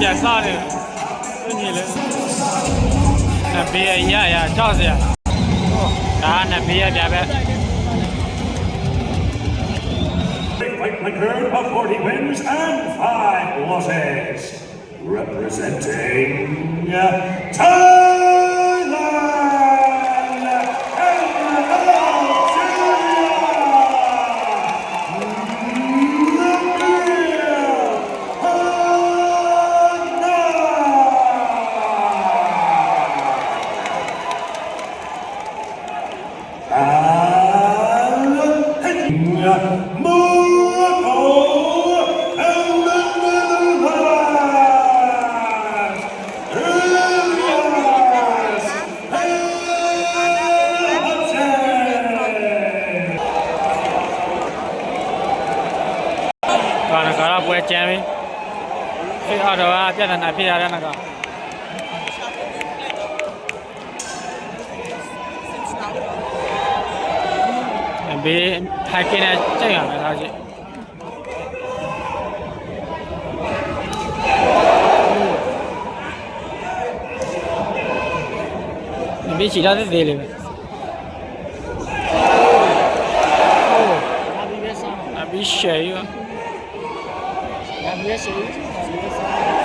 ပြန်စားတယ်သူညီလေးနဘေးရရ60ဒါနဘေးရပြပဲ Fight record of 40 wins and 5 losses. Representing uh, တော့ပြဿနာဖြစ်ရတဲ့နကဘေးဖိုက်ကင်းနဲ့ကြိတ်ရမယ်သားကြီးဘေးချီလာတဲ့သေးလေးပဲ ဒါပြီးပဲစားမှာ အဘိရှေရ ဒါပြီးပဲဆိုဒါပြီးပဲစား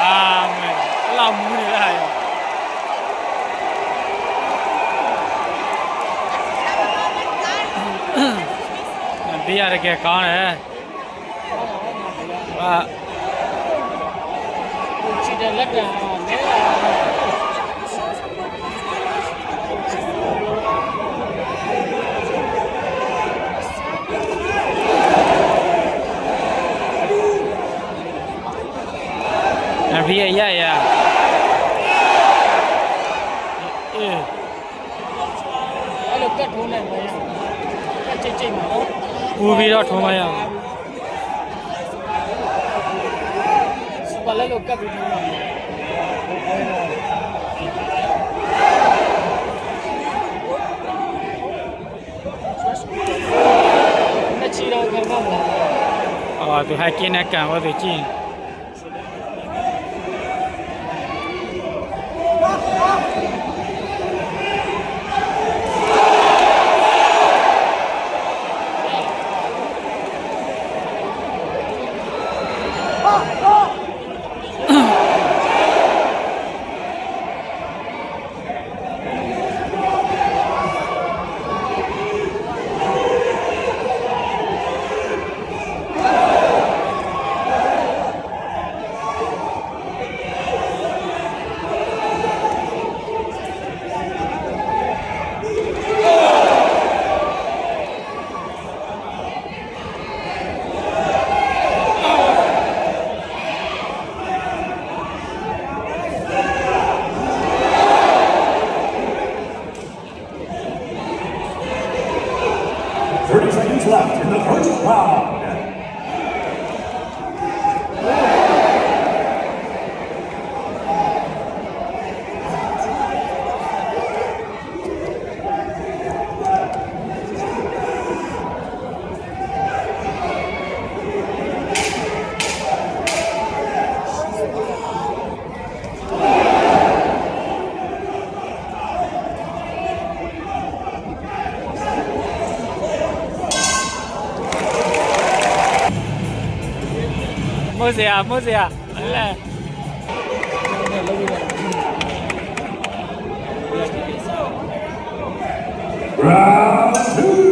အာမဲအလောက်မူးနေလားရော ဘေးရတဲ့ကကောင်းတယ်ဟာချီတဲ့လက်ကနဲအဘေးရရရအေးအဲ့လိုကတ်ထိုးနိုင် မရကတ်ချိတ်ချိတ်မှာတော့ပူပြီးတော့ထုံးမရအောင်စပါလက်လိုကတ်ပြီးထိုးမှာမချီတော့ခံမှာမလားအော်သူဟိုက်ကင်းနဲ့ကန်ဟောသူကြည့် left in the first round. ။ မိုးစရာမိုးစရာလဲ Round two.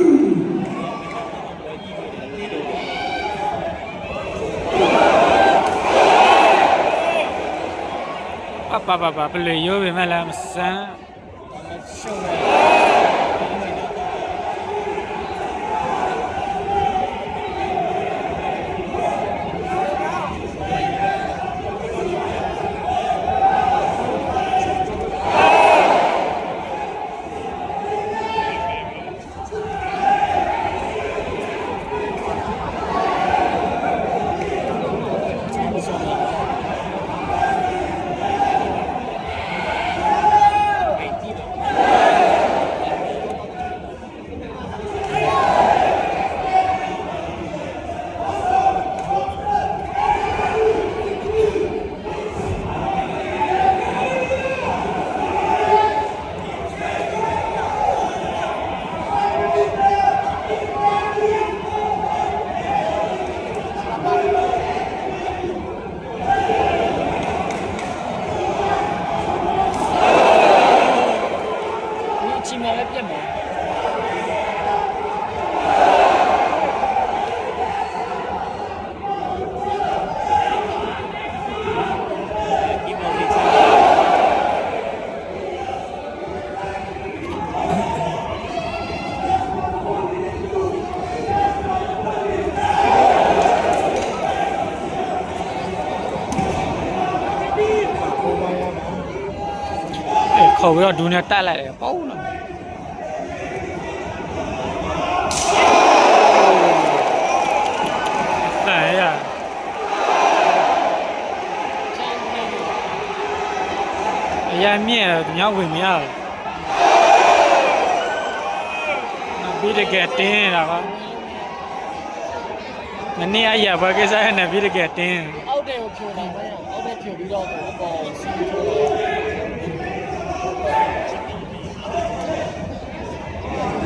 ပပပပပလေရိုး ခုတ်ပြီးတော့ဒူးနဲ့တက်လိုက်တယ်ပေါ့နော်အဲ့ရအရင်မြင့်တယ်သူများဝင်မရဘူးပြီးတကယ်တင်းနေတာကမနေ့အရာဘကိစ္စနဲ့ပြီးတကယ်တင်းအောက်တဲ့ကိုဖြိုတာပဲအောက်တဲ့ဖြိုပြီးတော့အပေါ်စီးထိုး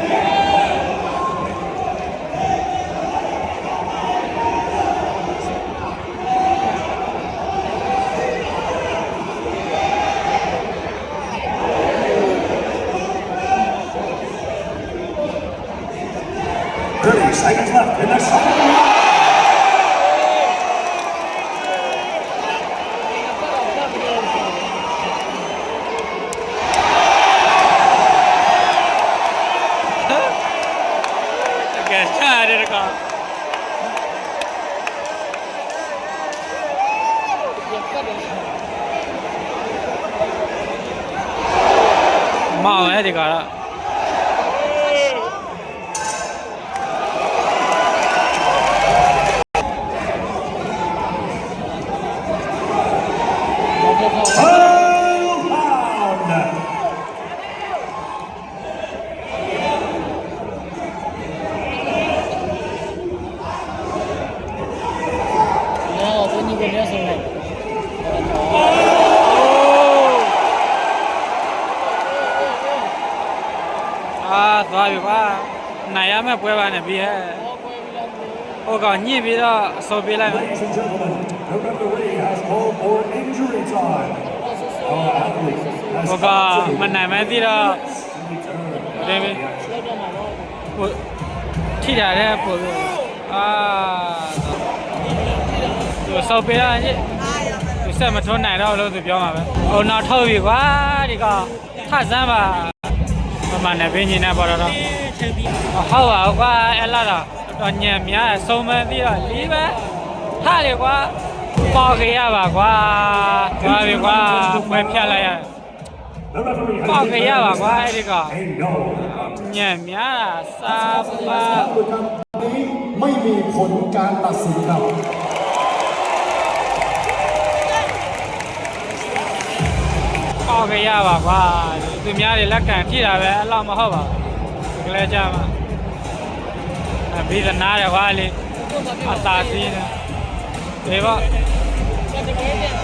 ঠিক ယ်ချရတယ်တကောင်ပြတ်တယ် မောင်ရဲ့ဒီကတော့ ဘာဖြစ်တော့ Twelve round. နော်ဘယ်နည်းကနေဆုံးလိုက် အာသွားပြီကွာ နိုင်ရမယ့်ပွဲပါနဲ့ပြီးဟဲ့ဘောကွဲပြီးတော့ဟိုကောင်ညှိပြီးတော့အစောပေးလိုက်မယ် Ladies and gentlemen, the referee has called for injury time. Our athlete has ဟိုကောင်မ got နိုင်မဲပြီးတော့ to return. ဒီပြီလောက်တော့မှာတော့ဟိုထိတာတဲ့ပို့ပြီးအာသူအစောပေးလိုက်ညစ်သူဆက်မထွန်းနိုင်တော့လို့သူပြောမှာပဲဟိုနောက်ထုတ်ပြီကွာဒီကောင်ထဆန်းပါမမနဲ့ဘင်းကြီးနဲ့ပေါ်တော့ ဟုတ်ပါဘူးကွာအဲ့လာတော့တော်ညံများစုံမန်းပြီးတော့လီးပဲဟာလေကွာပေါ်ကြရပါကွာသွားပြီကွာပွဲဖြတ်လိုက်ရ The referee has ပေါ်ကြရပါ declared ကွာအဲ့ဒီက a no. ညံများတာစာပါ นี้ไม่มีผลการตัดสินครับ ပေါ်ကြရပါကွာသူများတွေလက်ကန်ထိတာပဲအဲ့လောက်မဟုတ်ပါဘူး ကလေးကြပါအဘိဓနာရပါလေအသာစီးနေဒီပါတကယ်ပြန်